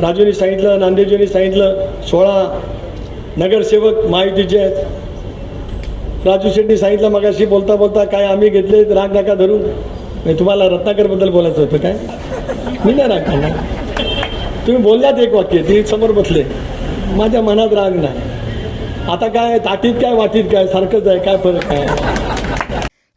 राजूनी सांगितलं नांदेजींनी सांगितलं सोळा नगरसेवक महायुतीचे आहेत. राजू शेट्टी सांगितलं मगाशी बोलता बोलता काय आम्ही घेतले राग नका धरून. म्हणजे तुम्हाला रत्नाकरबद्दल बोलायचं होतं काय? मी नाही राग करणार. तुम्ही बोललात एक वाक्य ती समोर बसले. माझ्या मनात राग नाही. आता काय ताटीत काय वाटीत काय सारखंच आहे काय फरक आहे?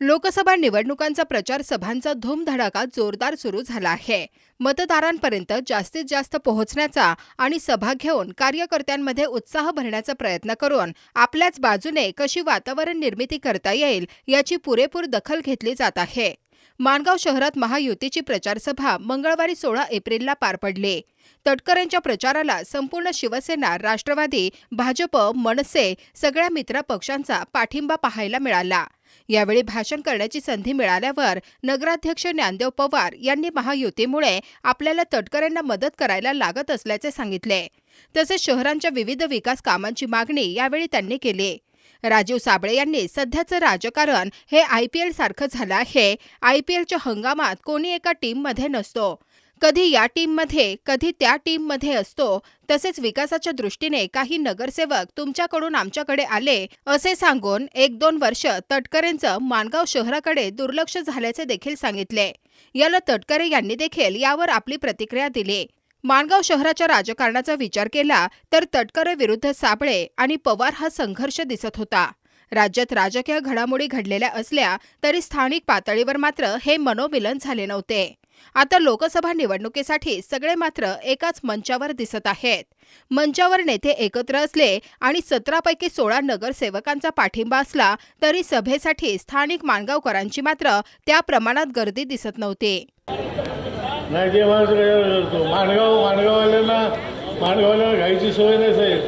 लोकसभा निवडणुकांचा प्रचार सभांचा धूमधडाका जोरदार सुरू झाला आहे. मतदारांपर्यंत जास्तीत जास्त पोहोचण्याचा आणि सभा घेऊन कार्यकर्त्यांमध्ये उत्साह भरण्याचा प्रयत्न करून आपल्याच बाजूने कशी वातावरण निर्मिती करता येईल याची पुरेपूर दखल घेतली जात आहे. माणगाव शहरात महायुतीची प्रचारसभा मंगळवारी सोळा एप्रिलला पार पडली. तटकरेंच्या प्रचाराला संपूर्ण शिवसेना राष्ट्रवादी भाजप मनसे सगळ्या मित्र पक्षांचा पाठिंबा पाहायला मिळाला. यावेळी भाषण करण्याची संधी मिळाल्यावर नगराध्यक्ष ज्ञानदेव पवार यांनी महायुतीमुळे आपल्याला तटकरेंना मदत करायला लागत असल्याचे सांगितले. तसेच शहरांच्या विविध विकास कामांची मागणी यावेळी त्यांनी केली. राजीव साबळे यांनी सध्याचं राजकारण हे आय पी एल सारखं झालं आहे. आय पी एलच्या हंगामात कोणी एका टीममध्ये नसतो. कधी या टीममध्ये कधी त्या टीममध्ये असतो. तसेच विकासाच्या दृष्टीने काही नगरसेवक तुमच्याकडून आमच्याकडे आले असे सांगून एक दोन वर्ष तटकरेंचं माणगाव शहराकडे दुर्लक्ष झाल्याचे देखील सांगितले. याला तटकरे यांनी देखील यावर आपली प्रतिक्रिया दिली. माणगाव शहराच्या राजकारणाचा विचार केला तर तटकरे विरुद्ध साबळे आणि पवार हा संघर्ष दिसत होता. राज्यात राजकीय घडामोडी घडलेल्या असल्या तरी स्थानिक पातळीवर मात्र हे मनोमिलन झाले नव्हते. आता लोकसभा निवडणुकीसाठी सगळे मात्र एकाच मंचावर दिसत आहेत. मंचावर नेते एकत्र असले आणि सतरापैकी सोळा नगरसेवकांचा पाठिंबा असला तरी सभेसाठी स्थानिक माणगावकरांची मात्र त्या प्रमाणात गर्दी दिसत नव्हती. नाही ते माणूस कशावर करतो? माणगाव माणगाववाल्यांना माणगाववाल्यांना घायची सवय नाही साहेब.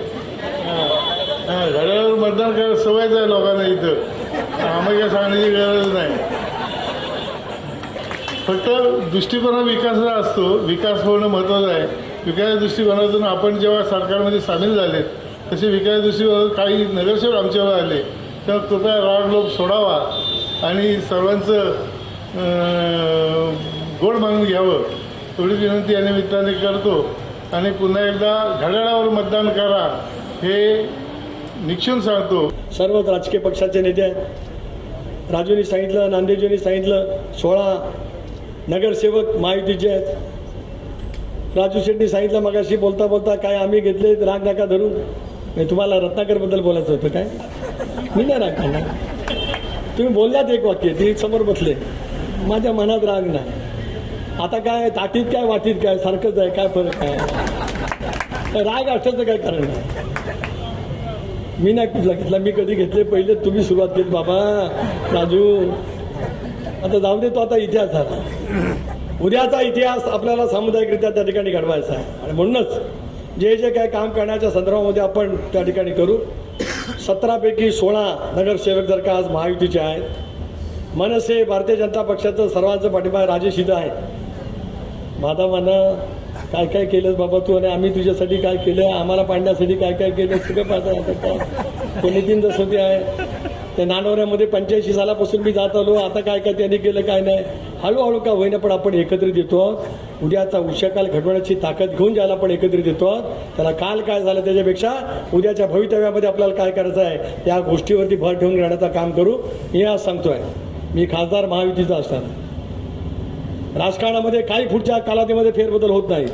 हां. मतदान करायला सवयच आहे लोकांना इथं. आम्हाला सांगण्याची गरज नाही. फक्त दृष्टिकोन हा विकासाचा असतो. विकास होणं महत्त्वाचं आहे. विकास दृष्टिकोनातून आपण जेव्हा सरकारमध्ये सामील झाले तसे विकास दृष्टिकोनातून काही नगरसेवक आमच्यावर आले. तेव्हा कृपया राग लोक सोडावा. आणि सर्वांचं गोड मानून घ्यावं. एवढी विनंती या निमित्ताने करतो. आणि पुन्हा एकदा घड्याळावर मतदान करा हे निक्षून सांगतो. सर्वच राजकीय पक्षाचे नेते आहेत राजूनी सांगितलं नांदेजींनी सांगितलं सोळा नगरसेवक महायुतीचे आहेत. राजू शेट्टी सांगितलं मगाशी बोलता बोलता काय आम्ही घेतले राग नका धरून मी तुम्हाला रत्नाकरबद्दल बोलायचं होतं काय? मी नाही राग करणार. तुम्ही बोललात एक वाक्य ती समोर बसले. माझ्या मनात राग नाही. आता काय ताटीत काय वाटीत काय सारखंच आहे काय फरक आहे? राग असल्याचं काय कारण नाही मी नाही कुठला घेतला मी कधी घेतले पहिले तुम्ही सुरुवात केली बाबा राजू. आता जाऊ दे तो आता इतिहास झाला. उद्याचा इतिहास आपल्याला सामुदायिकरित्या त्या ठिकाणी घडवायचा आहे. आणि म्हणूनच जे जे काय काम करण्याच्या संदर्भामध्ये आपण त्या ठिकाणी करू. सतरापैकी सोळा नगरसेवक जर का आज महायुतीचे आहेत. मनसे भारतीय जनता पक्षाचं सर्वांचं पाठिंबा राजेश इथं आहे. माझा म्हणा काय काय केलंस बाबा तू आणि आम्ही तुझ्यासाठी काय केलं आम्हाला पाडण्यासाठी काय काय केलं सगळं पाहता आता काय ते नितीन आहे. त्या नानवऱ्यामध्ये पंच्याऐंशी सालापासून मी जात आलो आता काय काय त्यांनी केलं काय नाही. हळूहळू का होईना पण आपण एकत्रित येतो. आहोत. उद्याचा उशाकाल घडवण्याची ताकद घेऊन ज्याला आपण एकत्रित येतो आहोत. त्याला काल काय झालं त्याच्यापेक्षा उद्याच्या भवितव्यामध्ये आपल्याला काय करायचं आहे त्या गोष्टीवरती भर ठेवून राहण्याचं काम करू. मी आज सांगतोय. मी खासदार महायुतीचा असताना. राजकारणामध्ये काही पुढच्या कालावधीमध्ये फेरबदल होत नाही.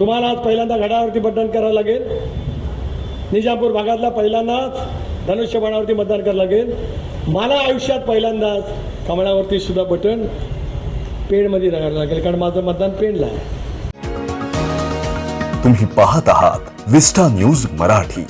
तुम्हाला आज पहिल्यांदा घड्यावरती मतदान करावं लागेल. निजापूर भागातला पहिल्यांदाच धनुष्यबाणावरती मतदान करावं लागेल. मला आयुष्यात पहिल्यांदाच कमळावरती सुद्धा बटन पेणमध्ये राहायला लागेल कारण माझं मतदान पेणला आहे. तुम्ही पाहत आहात विस्टा न्यूज मराठी.